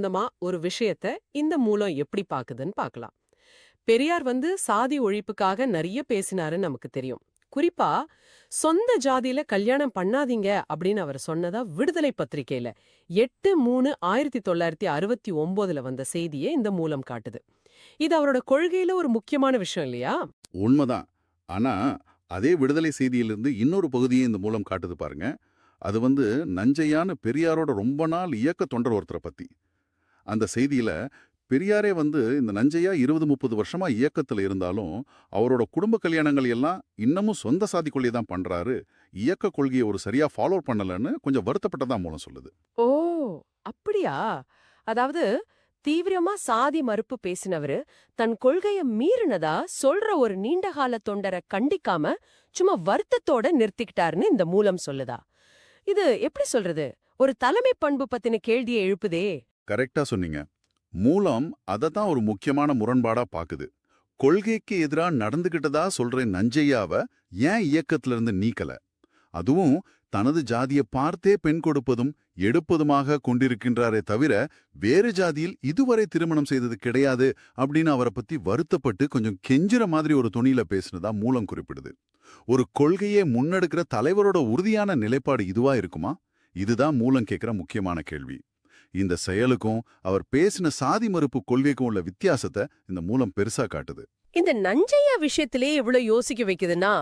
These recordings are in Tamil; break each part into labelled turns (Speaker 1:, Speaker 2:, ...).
Speaker 1: சம்பந்தமா ஒரு விஷயத்த இந்த மூலம் எப்படி பாக்குதுன்னு பார்க்கலாம் பெரியார் வந்து சாதி ஒழிப்புக்காக நிறைய பேசினாருன்னு நமக்கு தெரியும். குறிப்பா சொந்த ஜாதியில கல்யாணம் பண்ணாதீங்க அப்படின்னு அவர் சொன்னதா விடுதலை பத்திரிகையில எட்டு மூணு ஆயிரத்தி தொள்ளாயிரத்தி அறுபத்தி ஒன்பதுல வந்த செய்தியை இந்த மூலம் காட்டுது. இது அவரோட கொள்கையில ஒரு முக்கியமான விஷயம் இல்லையா?
Speaker 2: உண்மைதான். ஆனா அதே விடுதலை செய்தியிலிருந்து இன்னொரு பகுதியை இந்த மூலம் காட்டுது பாருங்க. அது வந்து நஞ்சையான பெரியாரோட ரொம்ப நாள் இயக்க தொண்டர் ஒருத்தரை பத்தி. அந்த செய்தியில் பெரியாரே வந்து இந்த நஞ்சையா இருபது முப்பது வருஷமா இயக்கத்துல இருந்தாலும் அவரோட குடும்ப கல்யாணங்கள் எல்லாம் இன்னமும் சொந்த சாதிக்குள்ளே தான் பண்றாரு. இயக்க கொள்கையை ஒரு சரியா ஃபாலோ பண்ணலன்னு கொஞ்சம் வருத்தப்பட்டதா மூலம் சொல்லுது.
Speaker 1: ஓ! அப்படியா? அதாவது தீவிரமா சாதி மறுப்பு பேசினவரு தன் கொள்கைய மீறினதா சொல்ற ஒரு நீண்டகால தொண்டரை கண்டிக்காம சும்மா வருத்தத்தோட நிறுத்திக்கிட்டாருன்னு இந்த மூலம் சொல்லுதா? இது எப்படி சொல்றது? ஒரு தலைமை பண்பு பத்தின கேள்வியை எழுப்புதே.
Speaker 2: கரெக்டா சொன்னீங்க. மூலம் அதை தான் ஒரு முக்கியமான முரண்பாடா பாக்குது. கொள்கைக்கு எதிரா நடந்துகிட்டதா சொல்ற நஞ்சையாவ ஏன் இயக்கத்துல இருந்து நீக்கல? அதுவும் தனது ஜாதியை பார்த்தே பெண் கொடுப்பதும் எடுப்பதுமாக கொண்டிருக்கின்றாரே தவிர வேறு ஜாதியில் இதுவரை திருமணம் செய்தது கிடையாது அப்படின்னு அவரை பத்தி வருத்தப்பட்டு கொஞ்சம் கெஞ்சுற மாதிரி ஒரு துணியில பேசினதா மூலம் குறிப்பிடுது. ஒரு கொள்கையை முன்னெடுக்கிற தலைவரோட உறுதியான நிலைப்பாடு இதுவா இருக்குமா? இதுதான் மூலம் கேட்கிற முக்கியமான கேள்வி. இந்த செயலுக்கும் அவர் பேசின சாதி மறுப்பு கொள்கைக்கும் உள்ள வித்தியாசத்தை இந்த மூலம் பெருசா காட்டுது.
Speaker 1: இந்த நஞ்சையா விஷயத்திலே இவ்வளவு யோசிக்க வைக்குதுன்னா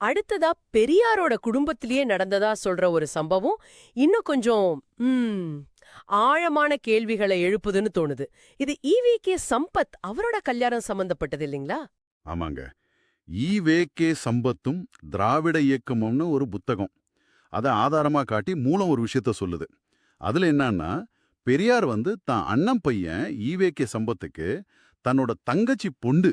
Speaker 1: அடுத்ததா பெரியாரோட குடும்பத்திலேயே நடந்ததா சொல்ற ஒரு சம்பவம் இன்னும் கொஞ்சம் ஆழமான கேள்விகளை எழுப்புதுன்னு தோணுது. இது ஈவி கே சம்பத் அவரோட கல்யாணம் சம்பந்தப்பட்டது இல்லைங்களா?
Speaker 2: ஆமாங்க. ஈவே கே சம்பத்தும் திராவிட இயக்கமும்னு ஒரு புத்தகம். அதை ஆதாரமா காட்டி மூலம் ஒரு விஷயத்த சொல்லுது. அதுல என்னன்னா பெரியார் வந்து தான் அண்ணன் பையன் ஈவே கே சம்பத்துக்கு தன்னோட தங்கச்சி பொண்டு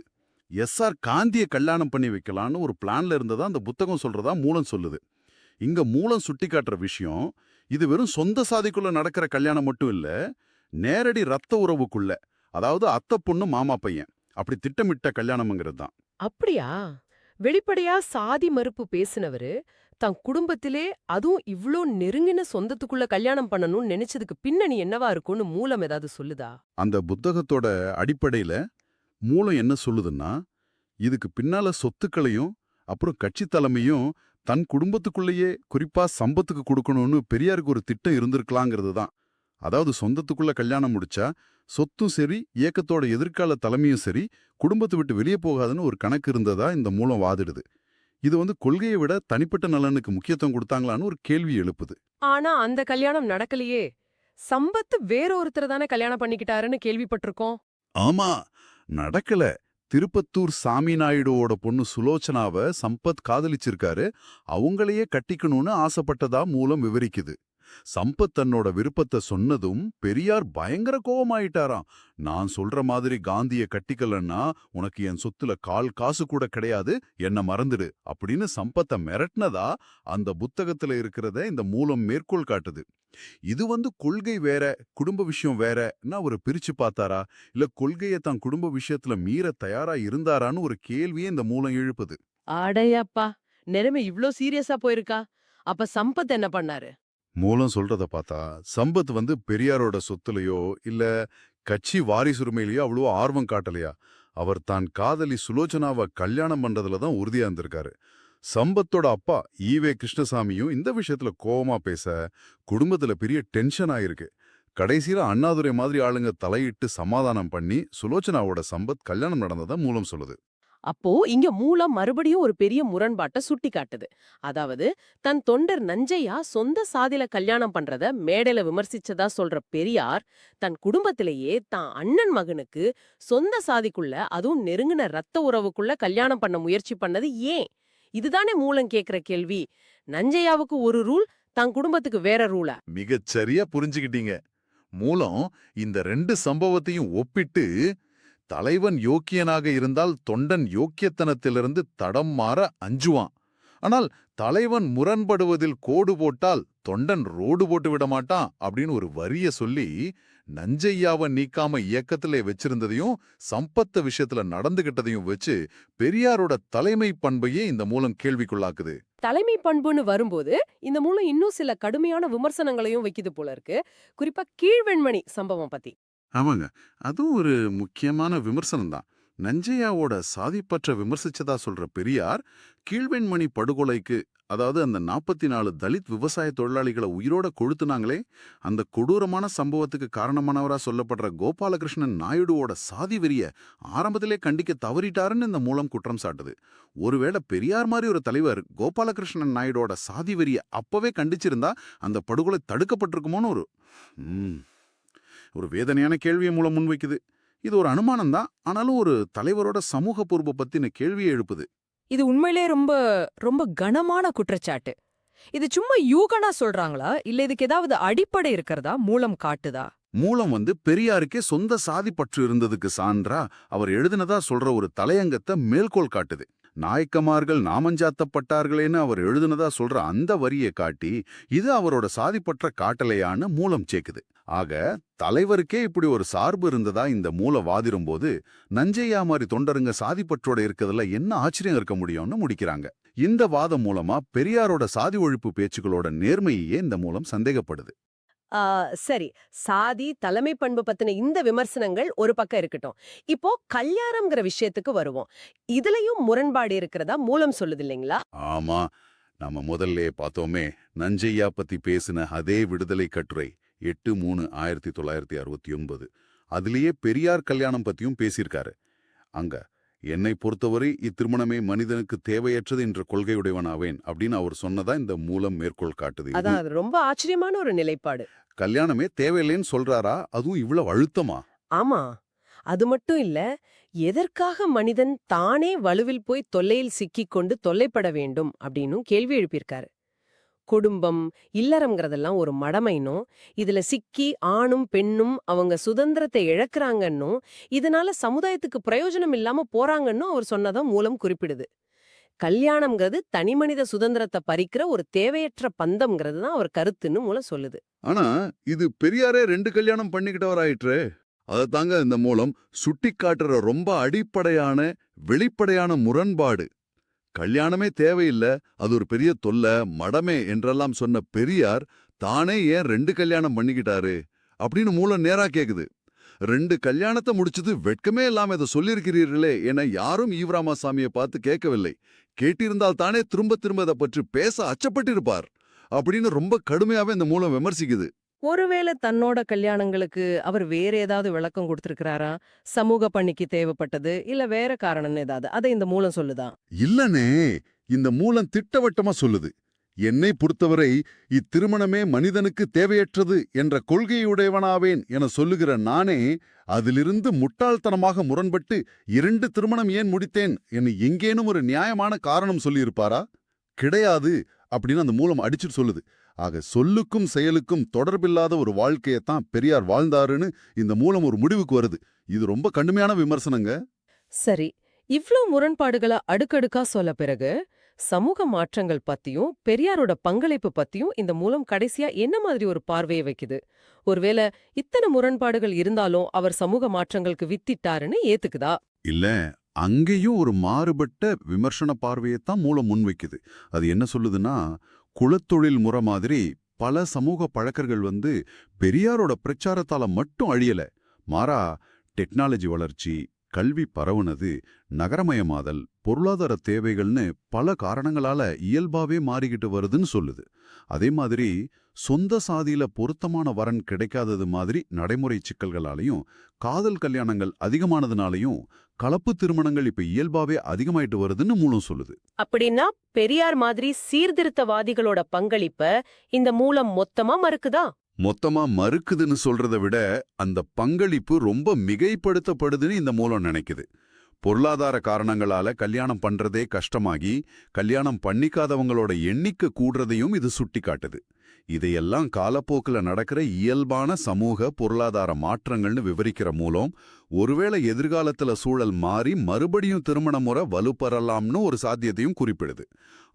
Speaker 2: எஸ்ஆர் காந்திய கல்யாணம் பண்ணி வைக்கலான்னு ஒரு பிளான்ல இருந்ததா அந்த புத்தகம் சொல்றதா மூலம் சொல்லுது. இங்க மூலம் சுட்டி காட்டுற விஷயம் இது வெறும் சொந்த சாதிக்குள்ள நடக்கிற கல்யாணம் மட்டும் இல்ல நேரடி ரத்த உறவுக்குள்ள அதாவது அத்தை பொண்ணு மாமா பையன் அப்படி திட்டமிட்ட கல்யாணம்ங்கிறது தான்.
Speaker 1: அப்படியா? வெளிப்படையா சாதி மறுப்பு பேசினவரு தன் குடும்பத்திலே அதுவும் இவ்ளோ நெருங்கின சொந்தத்துக்குள்ள கல்யாணம் பண்ணணும்னு நினைச்சதுக்கு பின்னணி என்னவா இருக்கும்னு மூலம் ஏதாவது சொல்லுதா?
Speaker 2: அந்த புத்தகத்தோட அடிப்படையில மூலம் என்ன சொல்லுதுன்னா இதுக்கு பின்னால சொத்துக்களையும் அப்புறம் கட்சி தலைமையும் தன் குடும்பத்துக்குள்ளேயே குறிப்பா சம்பத்துக்கு கொடுக்கணும்னு பெரியாருக்கு ஒரு திட்டம் இருந்திருக்கலாங்கிறது தான். அதாவது சொந்தத்துக்குள்ள கல்யாணம் முடிச்சா சொத்தும் சரி இயக்கத்தோட எதிர்கால தலைமையும் சரி குடும்பத்தை விட்டு வெளியே போகாதுன்னு ஒரு கணக்கு இருந்ததா இந்த மூலம் வாதிடுது. இது வந்து கொள்கையை விட தனிப்பட்ட நலனுக்கு முக்கியத்துவம் கொடுத்தாங்களான்னு ஒரு கேள்வி எழுப்புது.
Speaker 1: ஆனா அந்த கல்யாணம் நடக்கலையே. சம்பத்து வேற ஒருத்தர் தானே கல்யாணம் பண்ணிக்கிட்டாருன்னு கேள்விப்பட்டிருக்கோம்.
Speaker 2: ஆமா நடக்கல. திருப்பத்தூர் சாமி நாயுடுவோட பொண்ணு சுலோச்சனாவ சம்பத் காதலிச்சிருக்காரு. அவங்களையே கட்டிக்கணும்னு ஆசைப்பட்டதா மூலம் விவரிக்குது. சம்பத் தன்னோட விருப்பத்தை சொன்னதும் பெரியார் பயங்கர கோவமாயிட்டாராம். நான் சொல்ற மாதிரி காந்திய கட்டிக்கலன்னா உனக்கு என் சொத்துல கால் காசு கூட கிடையாது என்ன மறந்துடு அப்படின்னு சம்பத்தை மிரட்டினதா அந்த புத்தகத்துல இருக்கிறத இந்த மூலம் மேற்கோள் காட்டுது. இது வந்து கொள்கை வேற குடும்ப விஷயம் வேறன்னா ஒரு பிரிச்சு பார்த்தாரா? இல்ல கொள்கையை தான் குடும்ப விஷயத்துல மீற தயாரா இருந்தாரான்னு ஒரு கேள்வியே இந்த மூலம் எழுப்புது.
Speaker 1: அடையப்பா நிலைமை இவ்ளோ சீரியஸா போயிருக்கா? அப்ப சம்பத் என்ன பண்ணாரு?
Speaker 2: மூலம் சொல்றத பார்த்தா சம்பத் வந்து பெரியாரோட சொத்துலயோ இல்ல கட்சி வாரிசுரிமையிலயோ அவ்வளோ ஆர்வம் காட்டலையா? அவர் தான் காதலி சுலோச்சனாவை கல்யாணம் பண்றதுல தான் உறுதியா இருந்திருக்காரு. சம்பத்தோட அப்பா ஈவே கிருஷ்ணசாமியும் இந்த விஷயத்துல கோவமா பேச குடும்பத்துல பெரிய டென்ஷன் ஆயிருக்கு. கடைசியில அண்ணாதுரை மாதிரி ஆளுங்க தலையிட்டு சமாதானம் பண்ணி சுலோச்சனாவோட சம்பத் கல்யாணம் நடந்ததா மூலம் சொல்லுது.
Speaker 1: அப்போ இங்க மூலம் மறுபடியும் ஒரு பெரிய முரண்பாட்டை சுட்டி காட்டுது அதாவது தன் தொண்டர் நஞ்சையா சொந்த சாதியில கல்யாணம் பண்றத மேடையில விமர்சிச்சதா சொல்ற பெரியார் தன் குடும்பத்திலேயே தான் அண்ணன் மகனுக்கு சொந்த சாதிக்குள்ள அதுவும் நெருங்கின ரத்த உறவுக்குள்ள கல்யாணம் பண்ண முயற்சி பண்ணது ஏன்? இதுதானே மூலம் கேக்குற கேள்வி. நஞ்சையாவுக்கு ஒரு ரூல் தன் குடும்பத்துக்கு வேற ரூலா?
Speaker 2: மிகச் சரியா புரிஞ்சுக்கிட்டீங்க. மூலம் இந்த ரெண்டு சம்பவத்தையும் ஒப்பிட்டு தலைவன் யோக்கியனாக இருந்தால் தொண்டன் யோக்கியத்தனத்திலிருந்து தடம் மாற அஞ்சுவான். ஆனால் தலைவன் முரண்படுவதில் கோடு போட்டால் தொண்டன் ரோடு போட்டு விட மாட்டான் அப்படின்னு ஒரு வரிய சொல்லி நஞ்சையாவை நீக்காம இயக்கத்திலே வச்சிருந்ததையும் சம்பத்த விஷயத்துல நடந்துகிட்டதையும் வச்சு பெரியாரோட தலைமை பண்பையே இந்த மூலம் கேள்விக்குள்ளாக்குது.
Speaker 1: தலைமை பண்புன்னு வரும்போது இந்த மூலம் இன்னும் சில கடுமையான விமர்சனங்களையும் வைக்குது போல இருக்கு. குறிப்பா கீழ்வெண்மணி சம்பவம் பத்தி.
Speaker 2: ஆமாங்க. அதுவும் ஒரு முக்கியமான விமர்சனம் தான். நஞ்சையாவோட சாதிப்பற்ற விமர்சிச்சதா சொல்ற பெரியார் கீழ்வெண்மணி படுகொலைக்கு அதாவது அந்த நாற்பத்தி நாலு தலித் விவசாய தொழிலாளிகளை உயிரோட கொளுத்துனாங்களே அந்த கொடூரமான சம்பவத்துக்கு காரணமானவரா சொல்லப்படுற கோபாலகிருஷ்ணன் நாயுடுவோட சாதி வெறிய ஆரம்பத்திலே கண்டிக்க தவறிட்டாருன்னு இந்த மூலம் குற்றம் சாட்டுது. ஒருவேளை பெரியார் மாதிரி ஒரு தலைவர் கோபாலகிருஷ்ணன் நாயுடோட சாதி வெறிய அப்பவே கண்டிச்சிருந்தா அந்த படுகொலை தடுக்கப்பட்டிருக்குமோன்னு ஒரு ஒரு வேதனையான கேள்வியை மூலம் முன்வைக்குது. இது ஒரு அனுமானம் தான் ஆனாலும் ஒரு தலைவரோட சமூக பொறுப்பை பத்தின கேள்வியை எழுப்புது.
Speaker 3: இது உண்மையிலே ரொம்ப ரொம்ப கனமான குற்றச்சாட்டு. இது சும்மா யூகனா சொல்றாங்களா? இல்ல இதுக்கு ஏதாவது அடிப்படை இருக்கிறதா? மூலம் காட்டுதா?
Speaker 2: மூலம் வந்து பெரியாருக்கே சொந்த சாதி பற்று இருந்ததுக்கு சான்றா அவர் எழுதினதா சொல்ற ஒரு தலையங்கத்தை மேல்கோள் காட்டுது. நாயக்கமார்கள் நாமஞ்சாத்தப்பட்டார்களேன்னு அவர் எழுதுனதா சொல்ற அந்த வரியை காட்டி இது அவரோட சாதிப்பற்ற காட்டலையான்னு மூலம் சேர்க்குது. ஆக தலைவருக்கே இப்படி ஒரு சார்பு இருந்ததா இந்த மூல வாதிரும் போது நஞ்சையா மாதிரி தொண்டருங்க சாதிப்பற்றோட இருக்கிறதுல என்ன ஆச்சரியம் இருக்க முடியும்னு முடிக்கிறாங்க. இந்த வாதம் மூலமா பெரியாரோட சாதி ஒழிப்பு பேச்சுக்களோட நேர்மையே இந்த மூலம் சந்தேகப்படுது.
Speaker 1: சரி. சாதி தலைமை பண்பு பத்தின இந்த விமர்சனங்கள் ஒரு பக்கம் இருக்கட்டும். இப்போ கல்யாணம்ங்கிற விஷயத்துக்கு வருவோம். இதுலயும் முரண்பாடு இருக்கிறதா மூலம் சொல்லுது இல்லைங்களா?
Speaker 2: ஆமா. நம்ம முதல்ல பார்த்தோமே நஞ்சையா பத்தி பேசின அதே விடுதலை கட்டுரை எட்டு மூணு ஆயிரத்தி தொள்ளாயிரத்தி அறுபத்தி ஒன்பது. அதுலேயே பெரியார் கல்யாணம் பத்தியும் பேசியிருக்காரு. அங்க என்னை பொறுத்தவரை இத்திருமணமே மனிதனுக்கு தேவையற்றது என்ற கொள்கையுடையவனாவேன் அப்படின்னு அவர் சொன்னதா இந்த மூலம் மேற்கோள் காட்டுது.
Speaker 1: அதான் அது ரொம்ப ஆச்சரியமான ஒரு நிலைப்பாடு.
Speaker 2: கல்யாணமே தேவையில்லைன்னு சொல்றாரா? அதுவும் இவ்வளவு அழுத்தமா?
Speaker 1: ஆமா. அது மட்டும் இல்ல எதற்காக மனிதன் தானே வலுவில் போய் தொல்லையில் சிக்கிக் கொண்டு தொல்லைப்பட வேண்டும் அப்படின்னும் கேள்வி எழுப்பியிருக்காரு. குடும்பம் இல்லறம்ங்கிறதெல்லாம் ஒரு மடமைனும் இதுல சிக்கி ஆணும் பெண்ணும் அவங்க சுதந்திரத்தை இழக்கிறாங்கன்னும் இதனால சமுதாயத்துக்கு பிரயோஜனம் இல்லாம போறாங்கன்னும் அவர் சொன்னதான் மூலம் குறிப்பிடுது. கல்யாணம்ங்கிறது தனிமனித சுதந்திரத்தை பறிக்கிற ஒரு தேவையற்ற பந்தம்ங்கிறது தான் அவர் கருத்துன்னு மூலம் சொல்லுது.
Speaker 2: ஆனா இது பெரியாரே ரெண்டு கல்யாணம் பண்ணிக்கிட்டவராயிற்று. அதத்தாங்க இந்த மூலம் சுட்டி காட்டுற ரொம்ப அடிப்படையான வெளிப்படையான முரண்பாடு. கல்யாணமே தேவையில்ல அது ஒரு பெரிய தொல்லை மடமே என்றெல்லாம் சொன்ன பெரியார் தானே ஏன் ரெண்டு கல்யாணம் பண்ணிக்கிட்டாரு? அப்படின்னு மூலம் நேரா கேக்குது. ரெண்டு கல்யாணத்தை முடிச்சது வெட்கமே இல்லாம இதை சொல்லியிருக்கிறீர்களே என யாரும் ஈவராமசாமியை பார்த்து கேட்கவில்லை. கேட்டிருந்தால் தானே திரும்ப திரும்ப அதை பற்றி பேச அச்சப்பட்டிருப்பார்? அப்படின்னு ரொம்ப கடுமையாவே இந்த மூலம் விமர்சிக்குது.
Speaker 3: ஒருவேளை தன்னோட கல்யாணங்களுக்கு அவர் வேற ஏதாவது விளக்கம் கொடுத்திருக்கிறாரா? சமூக பணிக்கு தேவைப்பட்டது இல்ல வேற காரணம் ஏதாவது? அதை இந்த மூலம் சொல்லுதான்
Speaker 2: இல்லனே இந்த மூலம் திட்டவட்டமா சொல்லுது. என்னை பொறுத்தவரை இத்திருமணமே மனிதனுக்கு தேவையற்றது என்ற கொள்கையுடையவனாவேன் என சொல்லுகிற நானே அதிலிருந்து முட்டாள்தனமாக முரண்பட்டு இரண்டு திருமணம் ஏன் முடித்தேன் என எங்கேனும் ஒரு நியாயமான காரணம் சொல்லியிருப்பாரா? கிடையாது அப்படின்னு அந்த மூலம் அடிச்சுட்டு சொல்லுது. ஆக சொல்லுக்கும் செயலுக்கும் தொடர்பில்லாத ஒரு வாழ்க்கையத்தான் பெரியார் வாழ்ந்தாருன்னு இந்த மூலம் ஒரு முடிவுக்கு வருது. இது ரொம்ப கடுமையான விமர்சனங்க.
Speaker 3: சரி இவ்ளோ முரண்பாடுகளை அடுக்கடுக்கா சொல்ல பிறகு சமூக மாற்றங்கள் பத்தியும் பெரியாரோட பங்களிப்பு பத்தியும் இந்த மூலம் கடைசியா என்ன மாதிரி ஒரு பார்வையை வைக்குது? ஒருவேளை இத்தனை முரண்பாடுகள் இருந்தாலும் அவர் சமூக மாற்றங்களுக்கு வித்திட்டாருன்னு ஏத்துக்குதா?
Speaker 2: இல்ல அங்கேயும் ஒரு மாறுபட்ட விமர்சன பார்வையைத்தான் மூலம் முன்வைக்குது. அது என்ன சொல்லுதுன்னா குலத்தொழில் முறை மாதிரி பல சமூக பழக்கர்கள் வந்து பெரியாரோட பிரச்சாரத்தால மட்டும் அழியல. மாறா டெக்னாலஜி வளர்ச்சி கல்வி பரவுனது நகரமயமாதல் பொருளாதார தேவைகள்னு பல காரணங்களால இயல்பாவே மாறிக்கிட்டு வருதுன்னு சொல்லுது. அதே மாதிரி சொந்த சாதியில பொருத்தமான வரன் கிடைக்காதது மாதிரி நடைமுறை சிக்கல்களாலையும் காதல் கல்யாணங்கள் அதிகமானதுனாலையும் கலப்பு திருமணங்கள் இப்ப இயல்பாவே அதிகமாயிட்டு வருதுன்னு மூலம் சொல்லுது.
Speaker 1: அப்படின்னா பெரியார் மாதிரி சீர்திருத்தவாதிகளோட பங்களிப்ப இந்த மூலம் மொத்தமா மறுக்குதா?
Speaker 2: மொத்தமா மறுக்குதுன்னு சொல்றத விட அந்த பங்களிப்பு ரொம்ப மிகைப்படுத்தப்படுதுன்னு இந்த மூலம் நினைக்குது. பொருளாதார காரணங்களால கல்யாணம் பண்றதே கஷ்டமாகி கல்யாணம் பண்ணிக்காதவங்களோட எண்ணிக்கை கூடுறதையும் இது சுட்டி காட்டுது இதையெல்லாம் காலப்போக்குல நடக்கிற இயல்பான சமூக பொருளாதார மாற்றங்கள்னு விவரிக்கிற மூலம் ஒருவேளை எதிர்காலத்துல சூழல் மாறி மறுபடியும் திருமண முறை வலுப்பெறலாம்னு ஒரு சாத்தியத்தையும் குறிப்பிடுது.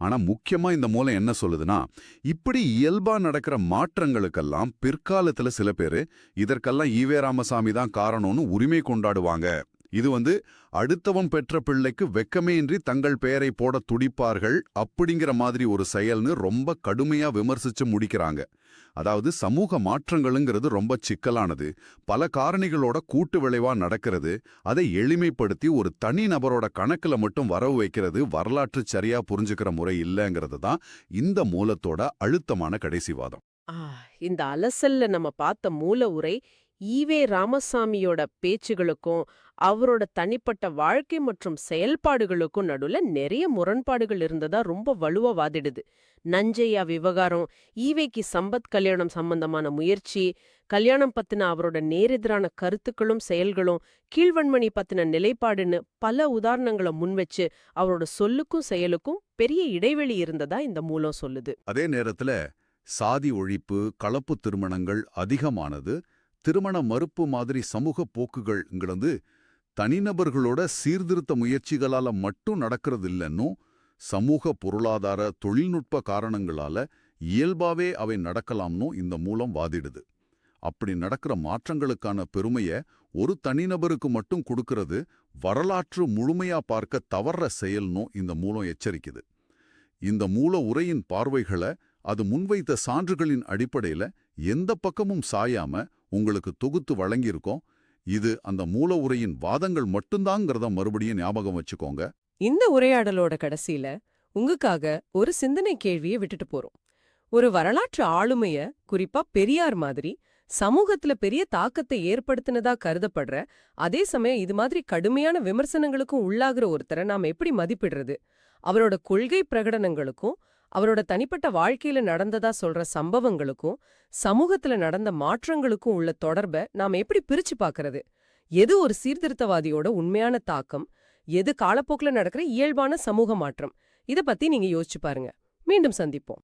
Speaker 2: ஆனா முக்கியமா இந்த மூலம் என்ன சொல்லுதுன்னா இப்படி இயல்பா நடக்கிற மாற்றங்களுக்கெல்லாம் பிற்காலத்துல சில பேரு இதற்கெல்லாம் ஈவே ராமசாமி தான் காரணம்னு உரிமை கொண்டாடுவாங்க. இது வந்து அடுத்தவன் பெற்ற பிள்ளைக்கு வெக்கமேயின்றி தங்கள் பெயரை போட துடிப்பார்கள் அப்படிங்கிற மாதிரி ஒரு செயல்னு ரொம்ப கடுமையா விமர்சிச்சு முடிக்கிறாங்க. அதாவது சமூக மாற்றங்களுங்கிறது ரொம்ப சிக்கலானது. பல காரணிகளோட கூட்டு விளைவா நடக்கிறது. அதை எளிமைப்படுத்தி ஒரு தனி நபரோட கணக்குல மட்டும் வரவு வைக்கிறது வரலாற்று சரியா புரிஞ்சுக்கிற முறை இல்லைங்கிறது தான் இந்த மூலத்தோட அழுத்தமான கடைசி வாதம்.
Speaker 1: இந்த அலசல்ல நம்ம பார்த்த மூல உரை ஈவே ராமசாமியோட பேச்சுகளுக்கும் அவரோட தனிப்பட்ட வாழ்க்கை மற்றும் செயல்பாடுகளுக்கும் நடுவுல நிறைய முரண்பாடுகள் இருந்ததா ரொம்ப வலுவா வாதிடுது. நஞ்சையா விவகாரம் ஈவேக்கு சம்பத் கல்யாணம் சம்பந்தமான முயற்சி கல்யாணம் பத்தின அவரோட நேரெதிரான கருத்துக்களும் செயல்களும் கீழ்வன்மணி பத்தின நிலைப்பாடுன்னு பல உதாரணங்களை முன்வச்சு அவரோட சொல்லுக்கும் செயலுக்கும் பெரிய இடைவெளி இருந்ததா இந்த மூலம் சொல்லுது.
Speaker 2: அதே நேரத்துல சாதி ஒழிப்பு கலப்பு திருமணங்கள் அதிகமானது திருமண மறுப்பு மாதிரி சமூக போக்குகள்ங்கிறது தனிநபர்களோட சீர்திருத்த முயற்சிகளால மட்டும் நடக்கிறது இல்லைன்னும் சமூக பொருளாதார தொழில்நுட்ப காரணங்களால இயல்பாவே அவை நடக்கலாம்னு இந்த மூலம் வாதிடுது. அப்படி நடக்கிற மாற்றங்களுக்கான பெருமைய ஒரு தனிநபருக்கு மட்டும் கொடுக்கறது வரலாற்று முழுமையா பார்க்க தவற செயல்னும் இந்த மூலம் எச்சரிக்குது. இந்த மூல உரையின் பார்வைகளை அது முன்வைத்த சான்றுகளின் அடிப்படையில எந்த பக்கமும் சாயாம உங்களுக்கு தொகுத்து வழங்கியிருக்கோம். இது அந்த மூல உரையின் வாதங்கள் மட்டும்தாங்கிறத மறுபடியும் ஞாபகம் வச்சுக்கோங்க.
Speaker 3: இந்த உரையாடலோட கடைசியில உங்களுக்காக ஒரு சிந்தனை கேள்வியை விட்டுட்டு போறோம். ஒரு வரலாற்று ஆளுமைய குறிப்பா பெரியார் மாதிரி சமூகத்துல பெரிய தாக்கத்தை ஏற்படுத்தினதா கருதப்படுற அதே சமயம் இது மாதிரி கடுமையான விமர்சனங்களுக்கும் உள்ளாகிற ஒருத்தரை நாம எப்படி மதிப்பிடுறது? அவரோட கொள்கை பிரகடனங்களுக்கும் அவரோட தனிப்பட்ட வாழ்க்கையில நடந்ததா சொல்ற சம்பவங்களுக்கும் சமூகத்துல நடந்த மாற்றங்களுக்கும் உள்ள தொடர்பை நாம எப்படி பிரிச்சு பார்க்கறது எது ஒரு சீர்திருத்தவாதியோட உண்மையான தாக்கம்? எது காலப்போக்குல நடக்கிற இயல்பான சமூக மாற்றம்? இத பத்தி நீங்க யோசிச்சு பாருங்க. மீண்டும் சந்திப்போம்.